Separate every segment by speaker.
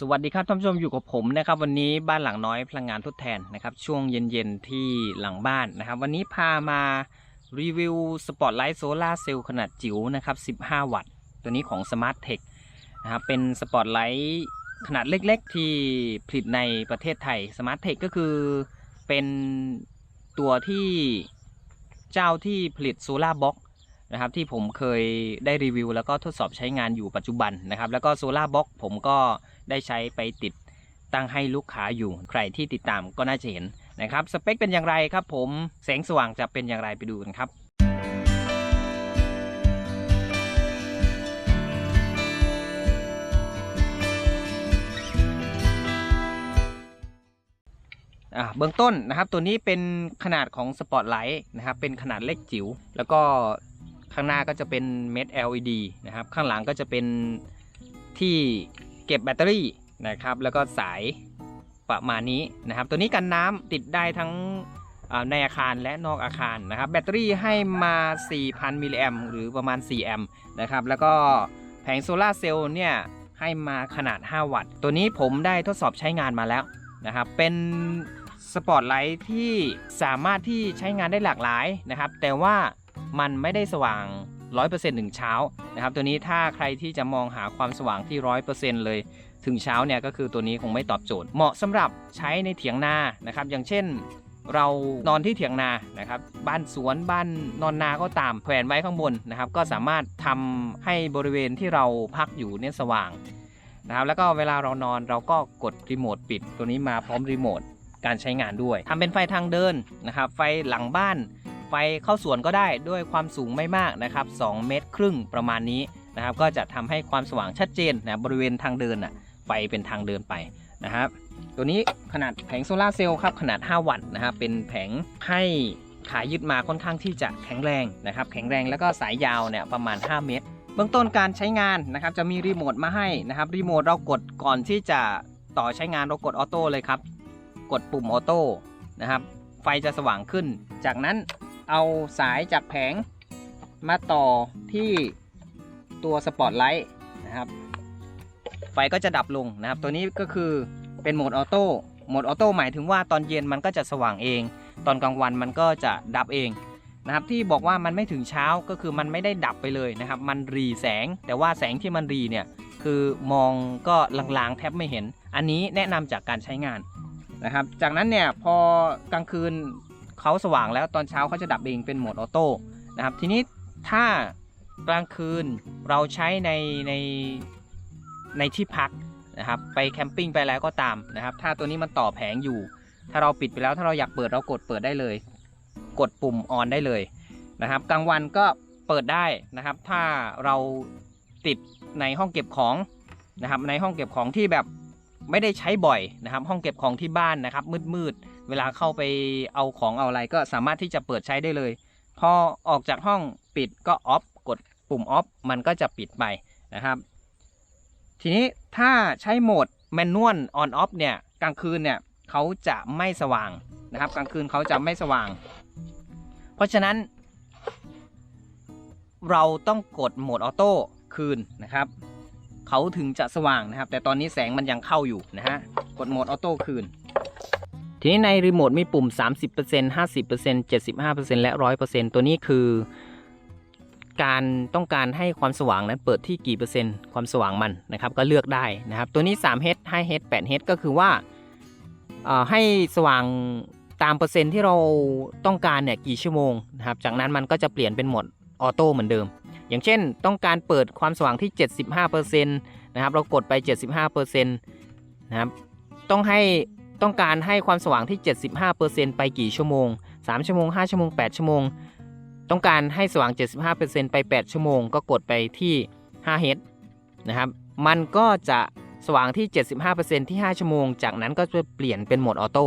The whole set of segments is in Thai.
Speaker 1: สวัสดีครับท่านผู้ชมอยู่กับผมนะครับวันนี้บ้านหลังน้อยพลังงานทดแทนนะครับช่วงเย็นๆที่หลังบ้านนะครับ วันนี้พามารีวิวสปอตไลท์โซลาเซลล์ขนาดจิ๋วนะครับ 15 วัตต์ ตัวนี้ของ Smart Tech นะครับเป็นสปอตไลท์ขนาดเล็กๆ ที่ผลิตในประเทศไทย Smart Tech ก็คือเป็นตัวที่เจ้าที่ผลิตโซลาบ็อก นะครับที่ผมเคยได้รีวิว แล้วก็ทดสอบใช้งานอยู่ปัจจุบันนะครับ แล้วก็โซลาบ็อกผมก็ได้ใช้ไปติดตั้งให้ลูกค้าอยู่ ใครที่ติดตามก็น่าจะเห็นนะครับ สเปคเป็นอย่างไรครับผมแสงสว่างจะเป็นอย่างไรไปดูกันครับอ่าเบื้องต้นนะครับตัวนี้เป็นขนาดของสปอตไลท์นะครับเป็นขนาดเล็กจิ๋วแล้วก็ ข้างหน้าก็จะเป็นเม็ด LED นะครับ ข้างหลังก็จะเป็นที่เก็บแบตเตอรี่นะครับ แล้วก็สายประมาณนี้นะครับ ตัวนี้กันน้ำติดได้ทั้งในอาคารและนอกอาคารนะครับ แบตเตอรี่ให้มา 4,000 มิลลิแอมหรือประมาณ 4 แอมนะครับ แล้วก็แผงโซลาเซลล์เนี่ยให้มาขนาด 5 วัตต์ ตัวนี้ผมได้ทดสอบใช้งานมาแล้วนะครับ เป็นสปอตไลท์ที่สามารถที่ใช้งานได้หลากหลายนะครับ แต่ว่า มันไม่ได้สว่าง 100%ถึงเช้านะครับตัวนี้ถ้าใครที่จะมองหาความสว่างที่ 100%เลยถึงเช้าเนี่ยก็คือตัวนี้คงไม่ตอบโจทย์ เหมาะสำหรับใช้ในเถียงนานะครับ อย่างเช่นเรานอนที่เถียงนานะครับ บ้านสวนบ้านนอนนาก็ตามแขวนไว้ข้างบนนะครับ ก็สามารถทำให้บริเวณที่เราพักอยู่เนี่ยสว่างนะครับแล้วก็เวลาเรานอนเราก็กดรีโมทปิด ตัวนี้มาพร้อมรีโมทการใช้งานด้วยทำเป็นไฟทางเดินนะครับ ไฟหลังบ้าน ไฟเข้าสวนก็ได้ด้วยความสูงไม่มากนะครับ2เมตรครึ่งประมาณนี้นะครับ ก็จะทำให้ความสว่างชัดเจนนะบริเวณทางเดินอะไฟเป็นทางเดินไปนะครับ ตัวนี้ขนาดแผงโซลาเซลล์ครับขนาด 5 วัตต์นะครับเป็นแผงให้ขายึดมาค่อนข้างที่จะแข็งแรงนะครับ แข็งแรงแล้วก็สายยาวเนี่ยประมาณ 5 เมตร เบื้องต้นการใช้งานนะครับจะมีรีโมทมาให้นะครับรีโมทเรากดก่อนที่จะต่อใช้งานเรากดออโต้เลยครับ กดปุ่มออโต้นะครับไฟจะสว่างขึ้น จากนั้น เอาสายจากแผงมาต่อที่ตัวสปอตไลท์นะครับไฟก็จะดับลงนะครับ ตัวนี้ก็คือเป็นโหมดออโต้โหมดออโต้หมายถึงว่าตอนเย็นมันก็จะสว่างเอง ตอนกลางวันมันก็จะดับเองนะครับที่บอกว่ามันไม่ถึงเช้าก็คือมันไม่ได้ดับไปเลยนะครับ มันรีแสง แต่ว่าแสงที่มันรีเนี่ยคือมองก็ลางๆแทบไม่เห็น อันนี้แนะนำจากการใช้งานนะครับ จากนั้นเนี่ยพอกลางคืน เขาสว่างแล้วตอนเช้าเขาจะดับเองเป็นโหมดออโต้นะครับ ทีนี้ถ้ากลางคืนเราใช้ในในในที่พักนะครับ ไปแคมปิ้งไปแล้วก็ตามนะครับ ถ้าตัวนี้มันต่อแผงอยู่ ถ้าเราปิดไปแล้วถ้าเราอยากเปิดเรากดเปิดได้เลย กดปุ่มออนได้เลยนะครับ กลางวันก็เปิดได้นะครับ ถ้าเราติดในห้องเก็บของนะครับ ในห้องเก็บของที่แบบ ไม่ได้ใช้บ่อยนะครับ ห้องเก็บของที่บ้านนะครับ มืดๆเวลาเข้าไปเอาของเอาอะไรก็สามารถที่จะเปิดใช้ได้เลย พอออกจากห้องปิดก็ออฟกดปุ่มออฟมันก็จะปิดไปนะครับ ทีนี้ถ้าใช้โหมดแมนนวลออนออฟเนี่ยกลางคืนเนี่ยเขาจะไม่สว่างนะครับ กลางคืนเขาจะไม่สว่าง เพราะฉะนั้น เราต้องกดโหมดออโต้คืนนะครับ เขาถึงจะสว่างนะครับ แต่ตอนนี้แสงมันยังเข้าอยู่นะฮะ กดโหมดออโต้คืน ทีนี้ในรีโมทมีปุ่ม 30% 50% 75%และ 100%ตัวนี้คือ การต้องการให้ความสว่างนั้นเปิดที่กี่เปอร์เซ็นต์ความสว่างมันนะครับ ก็เลือกได้นะครับ ตัวนี้ 3H 5H 8H ก็คือว่าให้สว่างตามเปอร์เซ็นต์ที่เราต้องการเนี่ยกี่ชั่วโมงนะครับ จากนั้นมันก็จะเปลี่ยนเป็นโหมดออโต้เหมือนเดิม อย่างเช่นต้องการเปิดความสว่างที่ 75%นะครับเรากดไป 75%นะครับต้องให้ต้องการให้ความสว่างที่ 75%ไปกี่ชั่วโมง 3 ชั่วโมง 5 ชั่วโมง 8 ชั่วโมง ต้องการให้สว่าง 75%ไป 8 ชั่วโมง ก็กดไปที่ 5H นะครับมันก็จะสว่างที่ 75%ที่ 5 ชั่วโมง จากนั้นก็จะเปลี่ยนเป็นโหมดออโต้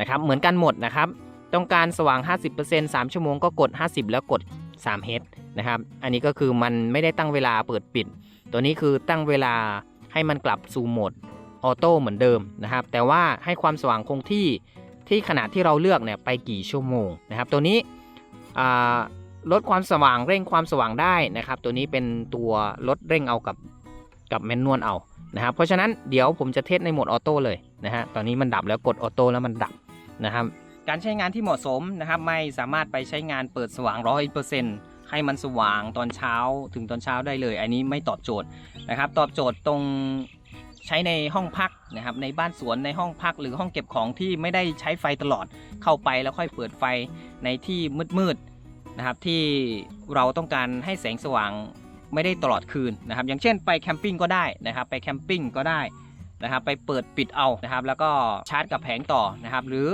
Speaker 1: นะครับเหมือนกันหมดนะครับ ต้องการสว่าง 50% 3 ชั่วโมงก็กด 50 แล้วกด 3H นะครับ อันนี้ก็คือมันไม่ได้ตั้งเวลาเปิดปิด ตัวนี้คือตั้งเวลาให้มันกลับสู่โหมดออโต้เหมือนเดิมนะครับ แต่ว่าให้ความสว่างคงที่ที่ขนาดที่เราเลือกเนี่ยไปกี่ชั่วโมงนะครับ ตัวนี้ลดความสว่างเร่งความสว่างได้นะครับ ตัวนี้เป็นตัวลดเร่งเอากับกับแมนนวลเอานะครับ เพราะฉะนั้นเดี๋ยวผมจะเทสในโหมดออโต้เลยนะฮะ ตอนนี้มันดับแล้วกดออโต้แล้วมันดับนะครับ การใช้งานที่เหมาะสมนะครับไม่สามารถไปใช้งานเปิดสว่างร้อยเปอร์เซ็นต์ให้มันสว่างตอนเช้าถึงตอนเช้าได้เลย อันนี้ไม่ตอบโจทย์นะครับ ตอบโจทย์ตรงใช้ในห้องพักนะครับในบ้านสวนในห้องพักหรือห้องเก็บของที่ไม่ได้ใช้ไฟตลอดเข้าไปแล้วค่อยเปิดไฟในที่มืดๆนะครับที่เราต้องการให้แสงสว่างไม่ได้ตลอดคืนนะครับอย่างเช่นไปแคมปิ้งก็ได้นะครับไปแคมปิ้งก็ได้นะครับไปเปิดปิดเอานะครับแล้วก็ชาร์จกับแผงต่อนะครับหรือ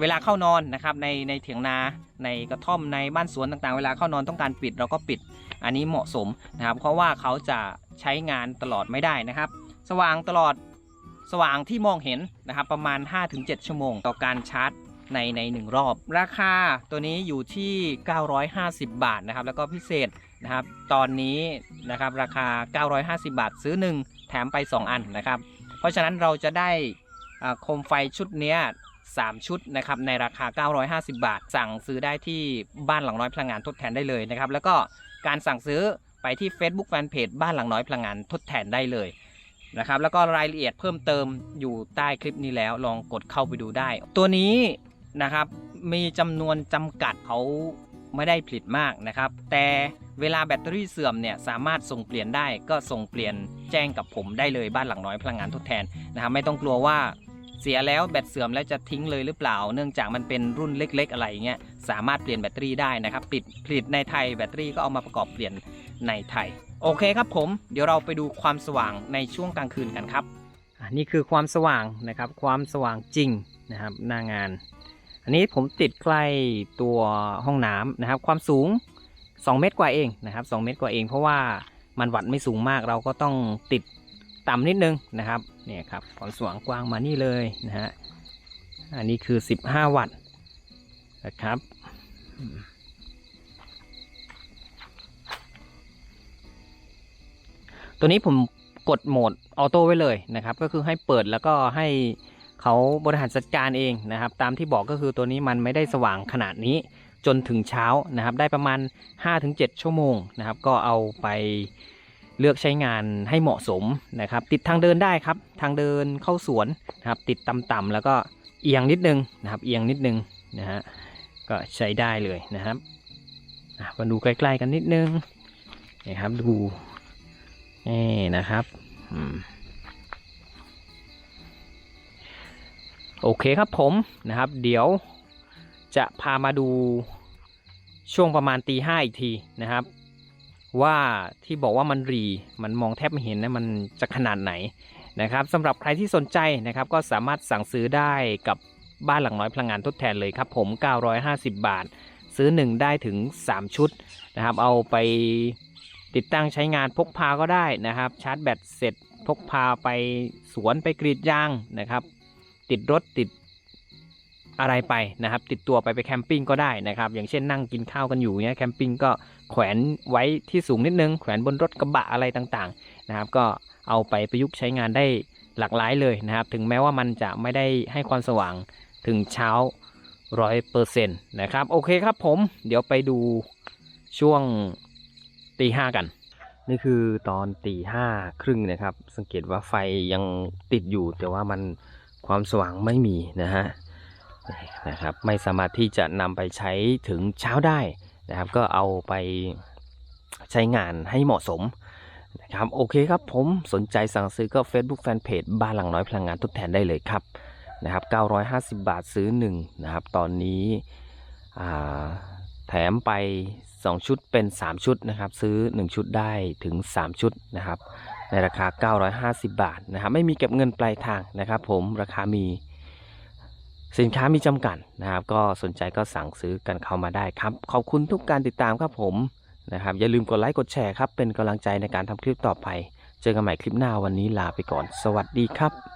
Speaker 1: เวลาเข้านอนนะครับในในเถียงนาในกระท่อมในบ้านสวนต่างๆ เวลาเข้านอนต้องการปิดเราก็ปิด อันนี้เหมาะสมนะครับ เพราะว่าเขาจะใช้งานตลอดไม่ได้นะครับ สว่างตลอดสว่างที่มองเห็นนะครับประมาณ 5-7 ชั่วโมง ต่อการชาร์จในในหนึ่งรอบ ราคาตัวนี้อยู่ที่ 950 บาทนะครับ แล้วก็พิเศษนะครับ ตอนนี้นะครับราคา 950 บาทซื้อ 1 แถมไป 2 อันนะครับ เพราะฉะนั้นเราจะได้อ่าโคมไฟชุดเนี้ย 3 ชุดนะครับในราคา 950 บาท สั่งซื้อได้ที่บ้านหลังน้อยพลังงานทดแทนได้เลยนะครับแล้วก็การสั่งซื้อไปที่ Facebook Fanpage บ้านหลังน้อยพลังงานทดแทนได้เลยนะครับแล้วก็รายละเอียดเพิ่มเติมอยู่ใต้คลิปนี้แล้วลองกดเข้าไปดูได้ ตัวนี้นะครับมีจำนวนจำกัดเขาไม่ได้ผลิตมากนะครับ แต่เวลาแบตเตอรี่เสื่อมเนี่ยสามารถส่งเปลี่ยนได้ก็ส่งเปลี่ยนแจ้งกับผมได้เลยบ้านหลังน้อยพลังงานทดแทนนะครับไม่ต้องกลัวว่า เสียแล้วแบตเสื่อมแล้วจะทิ้งเลยหรือเปล่า เนื่องจากมันเป็นรุ่นเล็ก ๆ อะไรเงี้ยสามารถเปลี่ยนแบตเตอรี่ได้นะครับผลิตผลิตในไทยแบตเตอรี่ก็เอามาประกอบเปลี่ยนในไทย โอเคครับผม เดี๋ยวเราไปดูความสว่างในช่วงกลางคืนกันครับอันนี้คือความสว่างนะครับความสว่างจริงนะครับหน้างาน อันนี้ผมติดใกล้ตัวห้องน้ำนะครับ ความสูง 2 เมตรกว่าเองนะครับ2เมตรกว่าเอง เพราะว่ามันวัดไม่สูงมากเราก็ต้องติด ต่ำนิดนึงนะครับเนี่ยครับความสว่างกว้างมานี่เลยนะฮะอันนี้คือ 15 วัตต์นะครับตัวนี้ผมกดโหมดออโต้ไว้เลยนะครับ ก็คือให้เปิดแล้วก็ให้เขาบริหารจัดการเองนะครับ ตามที่บอกก็คือตัวนี้มันไม่ได้สว่างขนาดนี้จนถึงเช้านะครับ ได้ประมาณ 5-7 ชั่วโมงนะครับ ก็เอาไป เลือกใช้งานให้เหมาะสมนะครับ ติดทางเดินได้ครับ ทางเดินเข้าสวนนะครับ ติดต่ำๆแล้วก็เอียงนิดนึงนะครับ เอียงนิดนึงนะฮะก็ใช้ได้เลยนะครับมาดูใกล้ๆกันนิดนึงนี่ครับดูนี่นะครับโอเคครับผมนะครับ เดี๋ยวจะพามาดูช่วงประมาณตีห้าอีกทีนะครับ ว่าที่บอกว่ามันรีมันมองแทบไม่เห็นนะมันจะขนาดไหนนะครับสำหรับใครที่สนใจนะครับก็สามารถสั่งซื้อได้กับบ้านหลังน้อยพลังงานทดแทนเลยครับผม 950 บาท ซื้อ 1 ได้ถึง 3 ชุดนะครับ เอาไปติดตั้งใช้งานพกพาก็ได้นะครับ ชาร์จแบตเสร็จพกพาไปสวนไปกรีดยางนะครับ ติดรถติด อะไรไปนะครับ ติดตัวไปไปแคมปิ้งก็ได้นะครับ อย่างเช่นนั่งกินข้าวกันอยู่เนี้ยแคมปิ้งก็แขวนไว้ที่สูงนิดนึง แขวนบนรถกระบะอะไรต่างๆนะครับ ก็เอาไปประยุกต์ใช้งานได้หลากหลายเลยนะครับ ถึงแม้ว่ามันจะไม่ได้ให้ความสว่างถึงเช้าร้อยเปอร์เซ็นต์นะครับ โอเคครับผม เดี๋ยวไปดูช่วงตีห้ากัน นี่คือตอนตีห้าครึ่งนะครับ สังเกตว่าไฟยังติดอยู่ แต่ว่ามันความสว่างไม่มีนะฮะ นะครับไม่สามารถที่จะนำไปใช้ถึงเช้าได้นะครับ ก็เอาไปใช้งานให้เหมาะสมนะครับโอเคครับผมสนใจสั่งซื้อก็ Facebook Fanpage บ้านหลังน้อยพลังงานทดแทนได้เลยครับนะครับ 950 บาทซื้อ1นะครับตอนนี้แถมไป 2 ชุดเป็น 3 ชุดนะครับ ซื้อ 1 ชุดได้ถึง 3 ชุดนะครับ ในราคา 950 บาทนะครับ ไม่มีเก็บเงินปลายทางนะครับ ผมราคามี สินค้ามีจำกัดนะครับ ก็สนใจก็สั่งซื้อกันเข้ามาได้ครับ ขอบคุณทุกการติดตามครับผมนะครับ อย่าลืมกดไลค์กดแชร์ครับ เป็นกำลังใจในการทำคลิปต่อไป เจอกันใหม่คลิปหน้าวันนี้ลาไปก่อน สวัสดีครับ